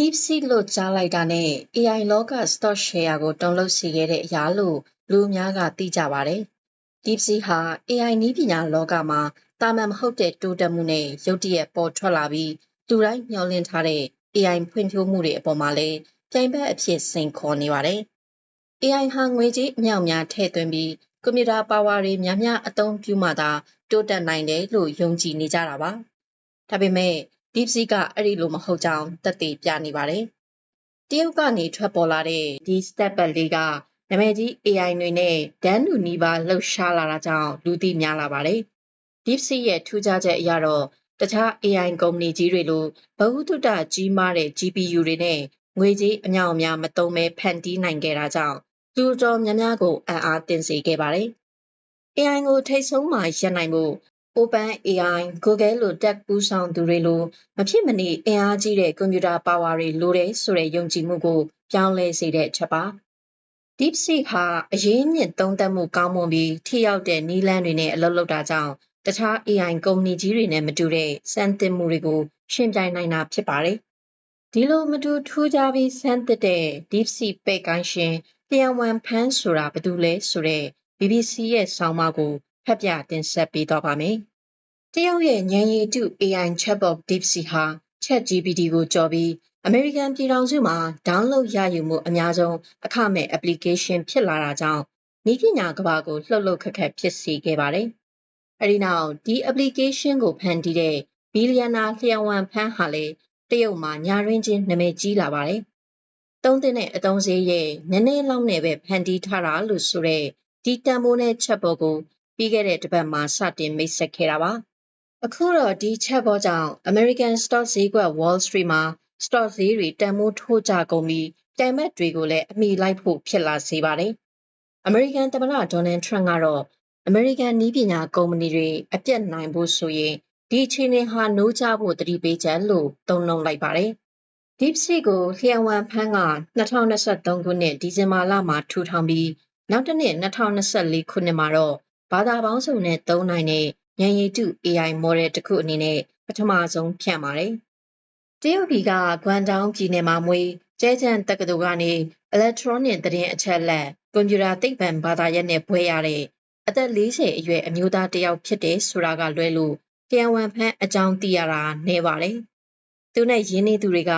DeepSeek လို့ကြားလိုက်တာနဲ့ AI လောက stock share ကိုတုန်လှုပ်စေခဲ့တဲ့အရာလို့လူအများကသိကြပါတယ်။ DeepSeek ဟာ AI နည်းပညာလောကမှာတာမန်မဟုတ်တဲ့တိုးတက်မှုနဲ့ရုတ်တရက်ပေါ်ထွက်လာပြီးလူတိုင်းမျှော်လင့်ထားတဲ့ AI ဖွံ့ဖြိုးမှုတွေအပေါ်မှာလည်းပြိုင်ဘက်အဖြစ်စိန်ခေါ်နေပါတယ်။ AI ဟာငွေကြေးအမြောက်အများထည့်သွင်းပြီးကွန်ပျူတာပါဝါတွေများများအသုံးပြုမှသာ တိုးတက်နိုင်တယ်လို့ယုံကြည်နေကြတာပါ။ဒါပေမဲ့ DeepSeek ကအဲ့ဒီလိုမဟုတ်ကြောင်းသက်သေပြနေပါတယ်။တရုတ်ကနေထွက်ပေါ်လာတဲ့ဒီ Stepbot လေးကနာမည်ကြီး AI တွေနဲ့တန်းတူနီးပါးလှုပ်ရှားလာတာကြောင့်လူသိများလာပါတယ်။ DeepSeek ရဲ့ထူးခြားချက်အရတော့တခြား AI ကုမ္ပဏီကြီးတွေလိုဘဟုတုတကြီးမားတဲ့ GPU တွေနဲ့ငွေကြေးအမြောက်အများမသုံးဘဲဖန်တီးနိုင်ခဲ့တာကြောင့်လူတော်များများကိုအံ့အားသင့်စေခဲ့ပါတယ်။ AI ကိုထိတ်ဆုံးမှာရပ်နိုင်ဖို့ OpenAI, Google လို tech ဦးဆောင်သူတွေလိုမဖြစ်မနေအင်အားကြီးတဲ့ကွန်ပျူတာပါဝါတွေလိုတယ်ဆိုတဲ့ယုံကြည်မှုကိုပြောင်းလဲစေတဲ့အချက်ပါ။ DeepSeek ဟာအရင်းအမြစ်သုံးသပ်မှုကောင်းမွန်ပြီးထိရောက်တဲ့နည်းလမ်းတွေနဲ့အလုပ်လုပ်တာကြောင့်တခြား AI ကုမ္ပဏီကြီးတွေနဲ့မတူတဲ့စမ်းသစ်မှုတွေကိုယှဉ်ပြိုင်နိုင်တာဖြစ်ပါတယ်။ဒီလိုမတူထူးခြားပြီးဆန်းသစ်တဲ့ DeepSeek ပဲ့ကိုင်းရှင်လျံဝမ်ဖန်းဆိုတာဘယ်သူလဲဆိုတဲ့ BBC ရဲ့ဆောင်းပါးကိုဖတ်ပြတင်ဆက်ပေးသွားပါမယ်။ တရုတ်ရဲ့ဉာဏ်ရည်တု AI chatbot DeepSeek ဟာ ChatGPT ကိုကျော်ပြီးအမေရိကန်ပြည်ထောင်စုမှာ download ရယူမှုအများဆုံးအခမဲ့ application ဖြစ်လာတာကြောင့်နည်းပညာကမ္ဘာကိုလှုပ်လှုပ်ခတ်ခတ်ဖြစ်စေခဲ့ပါတယ်။အဲဒီနောက်ဒီ application ကိုဖန်တီးတဲ့ဘီလီယံနာလျံဝမ်ဖန်းဟာလည်းတရုတ်မှာညာရင်းချင်းနာမည်ကြီးလာပါတယ်။သုံးသင့်တဲ့အသုံးစရိတ်ရဲ့နည်းနည်းလောက်နဲ့ပဲဖန်တီးထားတာလို့ဆိုတဲ့ဒီတန်ဖိုးနဲ့ chatbot ကိုပြီးခဲ့တဲ့တစ်ပတ်မှာစတင်မိတ်ဆက်ခဲ့တာပါ။ အခုတော့ဒီ chatbot ကြောင့် American stock ဈေးကွက် Wall Street မှာ stock ဈေးတွေတန်ဖိုးထိုးကျကုန်ပြီးပြိုင်ဘက်တွေကိုလည်းအမိလိုက်ဖို့ဖြစ်လာစေပါတယ်။ American သမ္မတ Donald Trump ကတော့ American နည်းပညာကုမ္ပဏီတွေအပြတ်နိုင်ဖို့ဆိုရင်ဒီအခြေအနေဟာနိုးကြဖို့သတိပေးချက်လို့သုံးနှုန်းလိုက်ပါတယ်။ DeepSeek ကိုလျံဝမ်ဖန်းက2023ခုနှစ်ဒီဇင်ဘာလမှာထူထောင်ပြီးနောက်တစ်နှစ်2024ခုနှစ်မှာတော့ဘာသာပေါင်းစုံနဲ့သုံးနိုင်တဲ့ ဉာဏ်ရည်တု AI model တစ်ခုအနေနဲ့ပထမဆုံးဖြန့်ပါတယ်။တရုတ်ပြည်ကဂွမ်တောင်းပြည်နယ်မှာမွေးကျဲကျန့်တက္ကသိုလ်ကနေ electronic သတင်းအချက်အလက်ကွန်ပျူတာသိပ္ပံဘာသာရပ်နဲ့ဘွဲ့ရတဲ့အသက်40အရွယ်အမျိုးသားတစ်ယောက်ဖြစ်တယ်ဆိုတာကလွဲလို့လျံဝမ်ဖန်းအကြောင်းသိရတာနည်းပါတယ်။သူနဲ့ရင်းနှီးသူတွေက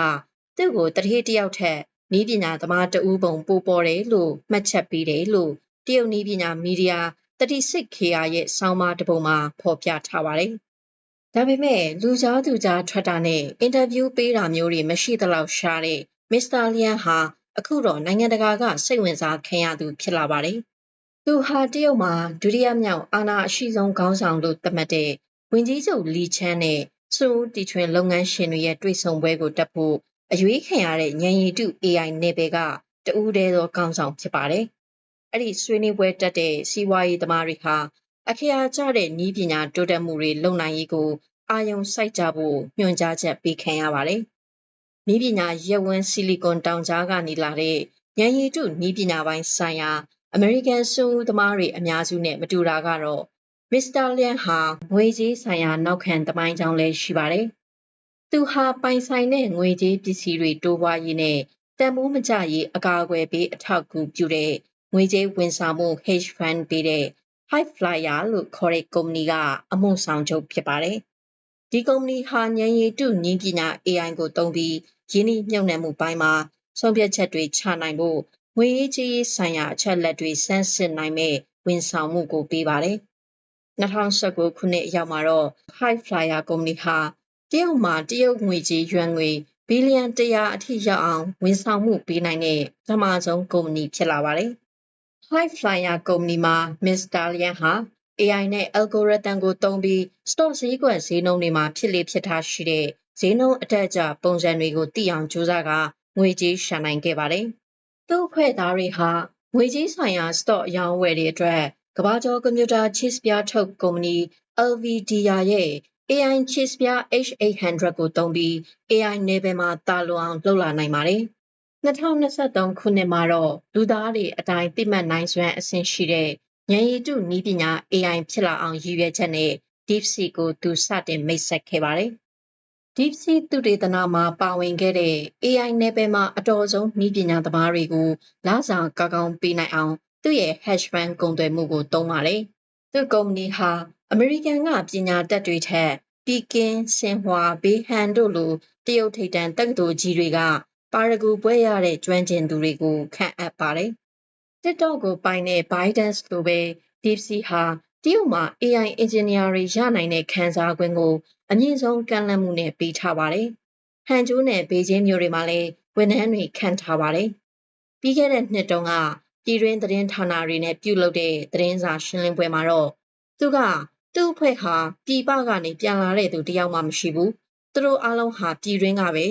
သူ့ကိုတတိတယောက်ထက်နီးပညာသမားတဦးပုံပိုပေါ်တယ်လို့မှတ်ချက်ပေးတယ်လို့တရုတ်နီးပညာမီဒီယာ 36 KR ရဲ့ဆောင်းပါးတစ်ပုဒ်မှာဖော်ပြထားပါတယ်။ဒါပေမဲ့လူကြားသူကြားထွက်တာနဲ့အင်တာဗျူးပေးတာမျိုးတွေမရှိသလောက်ရှားတဲ့မစ္စတာလျန်ဟာအခုတော့နိုင်ငံတကာကစိတ်ဝင်စားခံရသူဖြစ်လာပါတယ်။သူဟာတရုတ်မှာဒုတိယမြောက်အာဏာအရှိဆုံးခေါင်းဆောင်လို့သတ်မှတ်တဲ့ဝင်ကြီးချုပ်လီချမ်းနဲ့စွန်ဦးတီထွင်လုပ်ငန်းရှင်တွေရဲ့တွေ့ဆုံပွဲကိုတက်ဖို့အရွေးခံရတဲ့ဉာဏ်ရည်တု AI နယ်ပယ်ကတဦးတည်းသောခေါင်းဆောင်ဖြစ်ပါတယ်။ အဲ့ဒီဆွေးနွေးပွဲတက်တဲ့စီးပွားရေးသမားတွေဟာအခရာကျတဲ့နည်းပညာတိုးတက်မှုတွေလုပ်နိုင်ရေးကိုအာယုံစိုက်ကြဖို့ညွှန်ကြားချက်ပေးခံရပါတယ်။နည်းပညာရက်ဝန်းဆီလီကွန်တောင်ကြားကနေလာတဲ့ဉာဏ်ရည်တုနည်းပညာပိုင်းဆိုင်ရာအမေရိကန်စွန်ဦးသမားတွေအများစုနဲ့မတူတာကတော့မစ္စတာလျန်ဟာငွေကြေးဆိုင်ရာနောက်ခံသမိုင်းကြောင်းလည်းရှိပါတယ်။သူဟာပိုင်ဆိုင်တဲ့ငွေကြေးပစ္စည်းတွေတိုးပွားရေးနဲ့တန်ဖိုးမကျရေးအကာအကွယ်ပေးအထောက်အကူပြုတဲ့ ငွေကြေးဝန်ဆောင်မှု hedge fund ပေးတဲ့ High Flyer လို့ခေါ်တဲ့ကုမ္ပဏီကအမှုဆောင်ချုပ်ဖြစ်ပါတယ်။ဒီကုမ္ပဏီဟာဉာဏ်ရည်တုနည်းပညာ AI ကိုသုံးပြီးရင်းနှီးမြှုပ်နှံမှုပိုင်းမှာဆုံးဖြတ်ချက်တွေချနိုင်ဖို့ငွေရေးကြေးရေးဆိုင်ရာအချက်အလက်တွေစမ်းစစ်နိုင်မဲ့ဝန်ဆောင်မှုကိုပေးပါတယ်။2019ခုနှစ်အရောက်မှာတော့ High Flyer ကုမ္ပဏီဟာတရုတ်မှာတရုတ်ငွေကြေးရွှမ်ငွေဘီလီယံ100အထိရောက်အောင်ဝန်ဆောင်မှုပေးနိုင်တဲ့ပထမဆုံးကုမ္ပဏီဖြစ်လာပါတယ်။ High Flyer ကုမ္ပဏီမှာမစ္စတာလျန်ဟာ AI နဲ့ algorithm ကိုသုံးပြီး stock ဈေးကွက်ဈေးနှုန်းတွေမှာဖြစ်လေဖြစ်ထရှိတဲ့ဈေးနှုန်းအတက်အကျပုံစံတွေကိုသိအောင်ကြိုးစားကငွေကြေးရှာနိုင်ခဲ့ပါတယ်။သူ့အဖွဲ့သားတွေဟာငွေကြေးဆိုင်ရာ stock အရောင်းအဝယ်တွေအတွက်ကမ္ဘာကျော်ကွန်ပျူတာချစ်စပြားထုတ်ကုမ္ပဏီ NVIDIA ရဲ့ AI ချစ်စပြား H800 ကိုသုံးပြီး AI နယ်ပယ်မှာတာလွန်အောင်လုပ်လာနိုင်ပါတယ်။ 2023ခုနှစ်မှာတော့လူသားတွေအတိုင်းသိမှတ်နိုင်စွမ်းအဆင့်ရှိတဲ့ဉာဏ်ရည်တုနည်းပညာ AI ဖြစ်လာအောင်ရည်ရွယ်ချက်နဲ့ DeepSeek ကိုသူစတင်မိတ်ဆက်ခဲ့ပါတယ်။ DeepSeek သုတေသနမှာပါဝင်ခဲ့တဲ့ AI နယ်ပယ်မှာအတော်ဆုံးနည်းပညာသမားတွေကိုလစာကောင်းကောင်းပေးနိုင်အောင်သူ့ရဲ့ hedge fund ကုန်သွယ်မှုကိုသုံးပါတယ်။သူ့ကုမ္ပဏီဟာအမေရိကန်ကပညာတတ်တွေထက်ပီကင်း၊ဆင်ဟွာ၊ဘေးဟန်တို့လိုတရုတ်ထိပ်တန်းတက္ကသိုလ်ကြီးတွေက ပါရဂူပွဲရတဲ့ကျွမ်းကျင်သူတွေကိုခန့်အပ်ပါတယ်။ TikTok ကိုပိုင်တဲ့ ByteDance လိုပဲ DeepSeek ဟာတရုတ်မှာ AI အင်ဂျင်နီယာတွေရနိုင်တဲ့ခံစား권ကိုအမြင့်ဆုံးကမ်းလှမ်းမှုနဲ့ပေးထားပါတယ်။ဟန်ကျိုးနဲ့ဘေကျင်းမြို့တွေမှာလည်းဝန်ထမ်းတွေခန့်ထားပါတယ်။ပြီးခဲ့တဲ့နှစ်တုန်းကပြည်တွင်းသတင်းဌာနတွေနဲ့ပြုလုပ်တဲ့သတင်းစာရှင်းလင်းပွဲမှာတော့သူကသူ့အဖွဲ့ဟာပြည်ပကနေပြန်လာတဲ့သူတယောက်မှမရှိဘူး။သူတို့အားလုံးဟာပြည်တွင်းကပဲ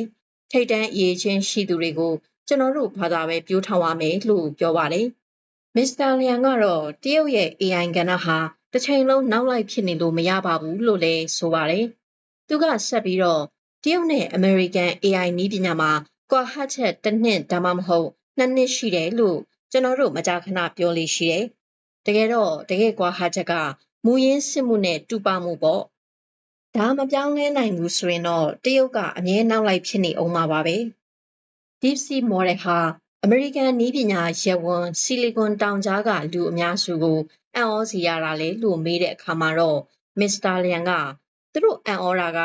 ထိတ်တန်းအရေးချင်းရှိသူတွေကိုကျွန်တော်တို့ဘာသာပဲပြောထားပါမယ်လို့ပြောပါတယ်။မစ္စတာလျန်ကတော့တရုတ်ရဲ့ AI ကဏ္ဍဟာတစ်ချိန်လုံးနောက်လိုက်ဖြစ်နေလို့မရပါဘူးလို့လည်းဆိုပါတယ်။သူကဆက်ပြီးတော့တရုတ်နဲ့အမေရိကန် AI နည်းပညာမှာကွာဟချက်တစ်နှစ်ဒါမှမဟုတ်နှစ်နှစ်ရှိတယ်လို့ကျွန်တော်တို့မကြာခဏပြောလို့ရှိတယ်။တကယ်တော့တကယ်ကွာဟချက်ကမူရင်းစစ်မှုနဲ့တူပါမှုပေါ့။ ဒါမပြောင်းလဲနိုင်ဘူးဆိုရင်တော့တရုတ်ကအမြဲနောက်လိုက်ဖြစ်နေအောင်မှာပါပဲ။ DeepSeek model ဟာအမေရိကန်နည်းပညာရပ်ဝန်ဆီလီကွန်တောင်ကြားကလူအများစုကိုအံ့ဩစီရတာလေလို့မေးတဲ့အခါမှာတော့မစ္စတာလျန်ကသူတို့အံ့ဩတာက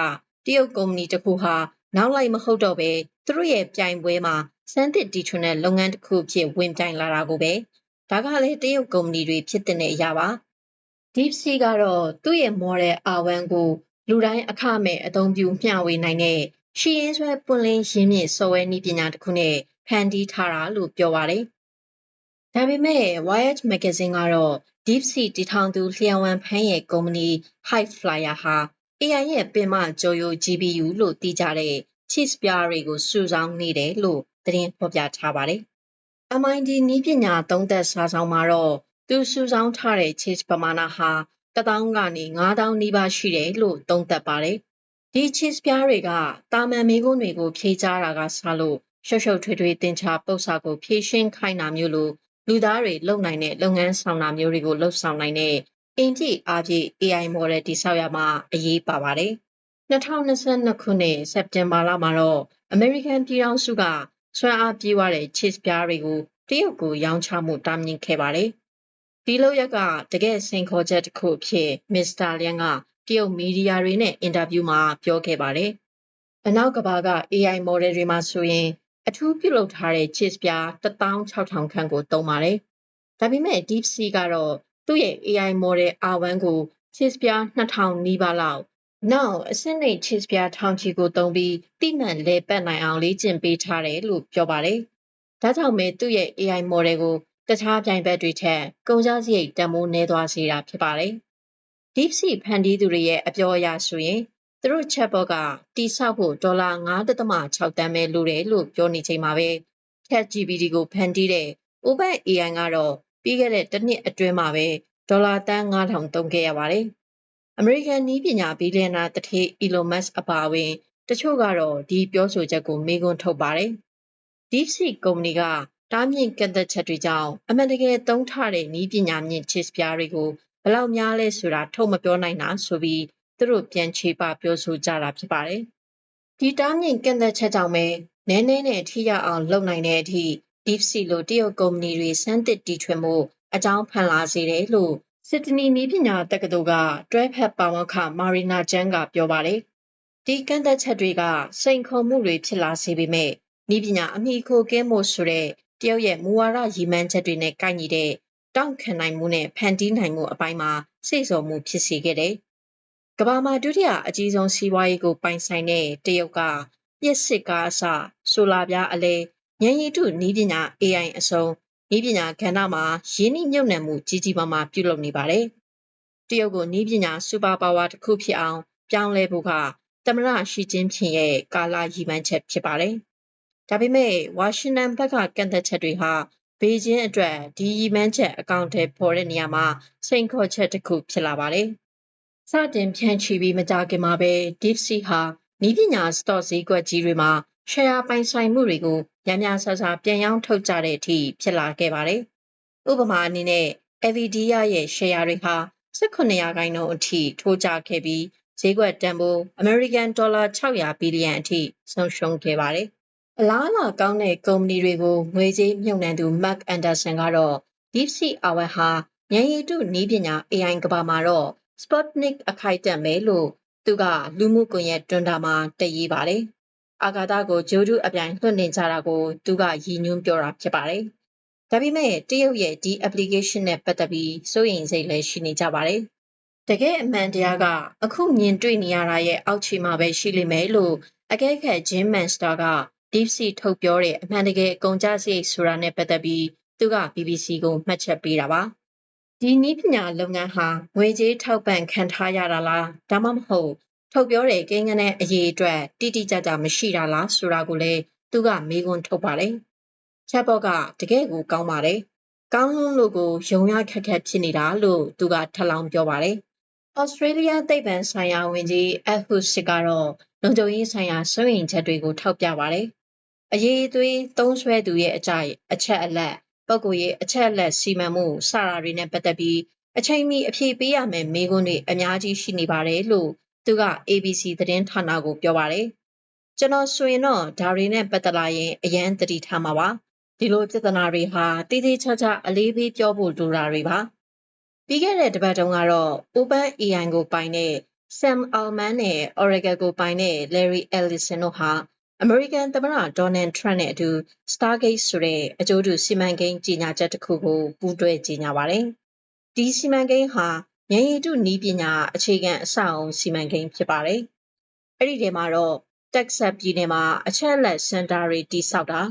တရုတ်ကုမ္ပဏီတစ်ခုဟာနောက်လိုက်မဟုတ်တော့ပဲသူတို့ရဲ့ပြိုင်ပွဲမှာစမ်းသစ်တီထွင်တဲ့လုပ်ငန်းတစ်ခုဖြစ်ဝင်ပြိုင်လာတာကိုပဲဒါကလည်းတရုတ်ကုမ္ပဏီတွေဖြစ်တဲ့အရာပါ DeepSeek ကတော့သူ့ရဲ့ model R1 ကို လူတိုင်းအခမဲ့အသုံးပြုမျှဝေနိုင်တဲ့ရှီရင်ဆွဲပွင့်လင်းရင်းမြစ်စော်ဝဲနည်းပညာတစ်ခုနဲ့ဖန်တီးထားတာလို့ပြောပါတယ်။ဒါပေမဲ့ Wired Magazine ကတော့ DeepSeek တည်ထောင်သူလျှံဝန်ဖန်းရဲ့ကုမ္ပဏီ Hiveflyer ဟာ AI ရဲ့ပင်မကြော်ယို GPU လို့သိကြတဲ့ cheese ပြားတွေကိုစုဆောင်းနေတယ်လို့သတင်းဖော်ပြထားပါတယ်။ MIT နည်းပညာသုံးသက်စာဆောင်မှာတော့သူစုဆောင်းထားတဲ့ cheese ပမာဏဟာ 1000ကနေ9000နီးပါးရှိတယ်လို့သုံးသပ်ပါတယ်။ဒီ cheese ပြားတွေကတာမန်မိကုန်းတွေကိုဖြေးကြတာကစလို့ရှုပ်ရှုပ်ထွေးထွေးတင်ချပု္ပ္ပာကိုဖြည့်ရှင်းခိုင်းတာမျိုးလိုလူသားတွေလုပ်နိုင်တဲ့လုပ်ငန်းဆောင်တာမျိုးတွေကိုလှုပ်ဆောင်နိုင်တဲ့အင်ကြည့်အားဖြင့် AI model တိဆောက်ရမှာအရေးပါပါတယ်။2022ခုနှစ်စက်တင်ဘာလမှာတော့ American ပြည်ထောင်စုကဆွမ်းအားပြေးွားတဲ့ cheese ပြားတွေကိုတရုတ်ကိုရောင်းချမှုတားမြစ်ခဲ့ပါတယ်။ ဒီလိုရက်ကတကယ်စိန်ခေါ်ချက်တစ်ခုဖြစ်မစ္စတာလျန်ကတရုတ်မီဒီယာတွေနဲ့အင်တာဗျူးမှာပြောခဲ့ပါတယ်။အနောက်ကဘာက AI model တွေမှာဆိုရင်အထူးပြုလုပ်ထားတဲ့ cheese ပြား16000ခန့်ကိုသုံးပါတယ်။ဒါပေမဲ့ DeepSeek ကတော့သူ့ရဲ့ AI model R1 ကို cheese ပြား2000နီးပါးလောက်နောက်အဆင့်နှိတ် cheese ပြားထောင်ချီကိုသုံးပြီးတိမှန်လဲပတ်နိုင်အောင်လေ့ကျင့်ပေးထားတယ်လို့ပြောပါတယ်။ဒါကြောင့်ပဲသူ့ရဲ့ AI model ကို တခြားပြိုင်ဘက်တွေထက်ကုန်ကျစရိတ်တန်ဖိုးနည်းသွားစေတာဖြစ်ပါတယ်။ DeepSeek ဖန်တီးသူတွေရဲ့အပြောအရဆိုရင်သူတို့ chatbot ကတိဆောက်ဖို့ဒေါ်လာ9.6တန်းပဲလိုတယ်လို့ပြောနေချိန်မှာပဲ ChatGPT ကိုဖန်တီးတဲ့ OpenAI ကတော့ပြီးခဲ့တဲ့တစ်နှစ်အတွင်းမှာပဲဒေါ်လာတန်း9000သုံးခဲ့ရပါတယ်။အမေရိကန်နည်းပညာဘီလီယံနာတထေး Elon Musk အပါအဝင် တချို့ကတော့ဒီပြောဆိုချက်ကိုမေးခွန်းထုတ်ပါတယ်။ DeepSeek ကုမ္ပဏီက တားမြစ်ကန့်သက်ချက်တွေကြောင့်အမှန်တကယ်သုံးထားတဲ့နည်းပညာမြင့် chips ပြားတွေကိုဘလောက်များလဲဆိုတာထုတ်မပြောနိုင်တာဆိုပြီးသူတို့ပြန်ချေပပြောဆိုကြတာဖြစ်ပါတယ်။ဒီတားမြင့်ကန့်သက်ချက်ကြောင့်ပဲနည်းနည်းနဲ့ထိရအောင်လုပ်နိုင်တဲ့အထိ DeepSeek လိုတရုတ်ကုမ္ပဏီတွေစမ်းသစ်တီထွင်မှုအကြောင်းဖန်လာစေတယ်လို့စစ်တနီနည်းပညာတက္ကသိုလ်ကတွဲဖက်ပါမောက္ခမာရီနာကျန်းကပြောပါတယ်။ဒီကန့်သက်ချက်တွေကစိန်ခေါ်မှုတွေဖြစ်လာစေပေမဲ့နည်းပညာအမိခိုကင်းမှုဆိုတဲ့ တရုတ်ရဲ့မူဝါဒရည်မှန်းချက်တွေနဲ့ကိုက်ညီတဲ့တောင့်ခံနိုင်မှုနဲ့ဖန်တီးနိုင်မှုအပိုင်းမှာစိတ်ဆော်မှုဖြစ်စေခဲ့တယ်။ကမ္ဘာမှာဒုတိယအကြီးဆုံးစီးပွားရေးကိုပိုင်ဆိုင်တဲ့တရုတ်ကပြစ်စစ်ကားအစဆိုလာပြားအလဲဉာဏ်ရည်တုနီးပညာ AI အစုံနီးပညာကဏ္ဍမှာရင်းနှီးမြှုပ်နှံမှုကြီးကြီးမားမားပြုလုပ်နေပါတယ်။တရုတ်ကိုနီးပညာစူပါပါဝါတစ်ခုဖြစ်အောင်ပြောင်းလဲဖို့ကသမရရှီကျင်းဖြင့်ရဲ့ကာလရည်မှန်းချက်ဖြစ်ပါတယ်။ ဒါပေမဲ့ဝါရှင်တန်ဘက်ကကန့်သက်ချက်တွေဟာဘေကျင်းအတွက်ဒီရည်မှန်းချက်အကောင့်ထဲပေါ်တဲ့နေရာမှာစိန်ခေါ်ချက်တစ်ခုဖြစ်လာပါတယ်။စတင်ဖြန့်ချီပြီးမကြခင်မှာပဲ DeepSeek ဟာနီးပညာ stock ဈေးကွက်ကြီးတွေမှာ share ပိုင်ဆိုင်မှုတွေကိုညများဆဆပြန်ရောင်းထုတ်ကြတဲ့အထိဖြစ်လာခဲ့ပါတယ်။ဥပမာအနေနဲ့ Nvidia ရဲ့ share တွေဟာ18ရာခိုင်နှုန်းအထိထိုးကျခဲ့ပြီးဈေးကွက်တန်ဖိုးအမေရိကန်ဒေါ်လာ600ဘီလီယံအထိဆုံးရှုံးခဲ့ပါတယ်။ အလားအလာကောင်းတဲ့ကုမ္ပဏီတွေကိုငွေကြေးမြှုပ်နှံသူ Mark Anderson ကတော့ DeepSeek Hour ဟာဉာဏ်ရည်တုနည်းပညာ AI ကဘာမှာတော့ Sputnik အခိုက်အတန့်ပဲလို့သူကလူမှုကွန်ရက်တွန်းတာမှာတည်ရေးပါတယ်။အာဂါသကိုဂျိုးဒူးအပြိုင်လွှတ်နေကြတာကိုသူကရည်ညွှန်းပြောတာဖြစ်ပါတယ်။ဒါပေမဲ့တရုတ်ရဲ့ဒီ application နဲ့ပတ်သက်ပြီးစိုးရိမ်စိတ်လည်းရှိနေကြပါတယ်။တကယ်အမှန်တရားကအခုမြင်တွေ့နေရတာရဲ့အောက်ခြေမှာပဲရှိလိမ့်မယ်လို့အကဲခတ် Jim Manster က DeepSeek ထုတ်ပြောတဲ့အမှန်တကယ်အကုန်ကြစရိတ်ဆိုတာနဲ့ပတ်သက်ပြီးသူက BBC ကိုမှတ်ချက်ပေးတာပါ။ဒီနည်းပညာလုပ်ငန်းဟာငွေကြေးထောက်ပံ့ခံထားရတာလားဒါမှမဟုတ်ထုတ်ပြောတဲ့ကိန်းဂဏန်းအရေးအတွက်တိတိကျကျမရှိတာလားဆိုတာကိုလည်းသူကမေးခွန်းထုတ်ပါတယ်။ chatbot ကတကယ်ကိုကောင်းပါတယ်။ကောင်းလွန်းလို့ကိုယုံရခက်ခက်ဖြစ်နေတာလို့သူကထပ်လောင်းပြောပါတယ်။ Australia သိပ္ပံဆိုင်ရာဝန်ကြီး Ed Husic ကတော့လုံခြုံရေးဆိုင်ရာစိုးရိမ်ချက်တွေကိုထောက်ပြပါတယ်။ အရေးအသွေးသုံးဆွဲသူရဲ့အကြိုက်အချက်အလက်ပုဂ္ဂိုလ်ရေးအချက်အလက်စီမံမှုစတာတွေနဲ့ပတ်သက်ပြီးအချိန်မီအဖြေပေးရမယ်မေးခွန်းတွေအများကြီးရှိနေပါတယ်လို့သူက ABC သတင်းဌာနကိုပြောပါတယ်။ကျွန်တော်ဆိုရင်တော့ဒါတွေနဲ့ပတ်သက်လာရင်အရန်တတိထားမှာပါ။ဒီလိုပြဿနာတွေဟာတည်တည်ချာချာအလေးပေးပြောဖို့လိုတာတွေပါ။ပြီးခဲ့တဲ့တပတ်တုန်းကတော့ Open AI ကိုပိုင်တဲ့ Sam Altman နဲ့ Oracle ကိုပိုင်တဲ့ Larry Ellison တို့ဟာ အမေရိကန်သမ္မတဒေါ်နယ်ထရန့်နဲ့အတူ Stargate ဆိုတဲ့အကျိုးတူစီမံကိန်းကြီးညာချက်တစ်ခုကိုပူးတွဲကြီးညာပါတယ်။ဒီစီမံကိန်းဟာဉာဏ်ရည်တုနည်းပညာအခြေခံအဆောက်အုံစီမံကိန်းဖြစ်ပါတယ်။အဲ့ဒီထဲမှာတော့ Texas ပြည်နယ်မှာအချက်လက်စင်တာတွေတိစောက်တာ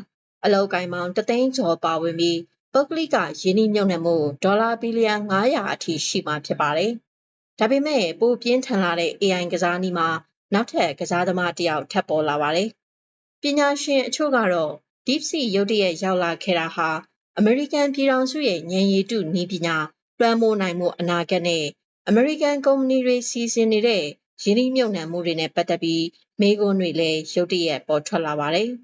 အလောက်ကိုင်းပေါင်းတသိန်းကျော်ပါဝင်ပြီးပုဂ္ဂလိကယင်းနှိမ့်ညွတ်နှံမှုဒေါ်လာဘီလီယံ900အထိရှိမှဖြစ်ပါတယ်။ဒါပေမဲ့ပိုပြင်းထန်လာတဲ့ AI ကစားနည်းမှာနောက်ထပ်ကစားသမားတစ်ယောက်ထပ်ပေါ်လာပါတယ်။ ပညာရှင်အချို့ကတော့ DeepSeek ရုတ်တရက်ရောက်လာခဲ့တာဟာအမေရိကန်ပြည်ထောင်စုရဲ့ဉာဏ်ရည်တုနည်းပညာလွှမ်းမိုးနိုင်မှုအနာဂတ်နဲ့အမေရိကန်ကုမ္ပဏီတွေစီစဉ်နေတဲ့ရင်းနှီးမြှုပ်နှံမှုတွေနဲ့ပတ်သက်ပြီးမေးခွန်းတွေလည်းရုတ်တရက်ပေါ်ထွက်လာပါတယ်။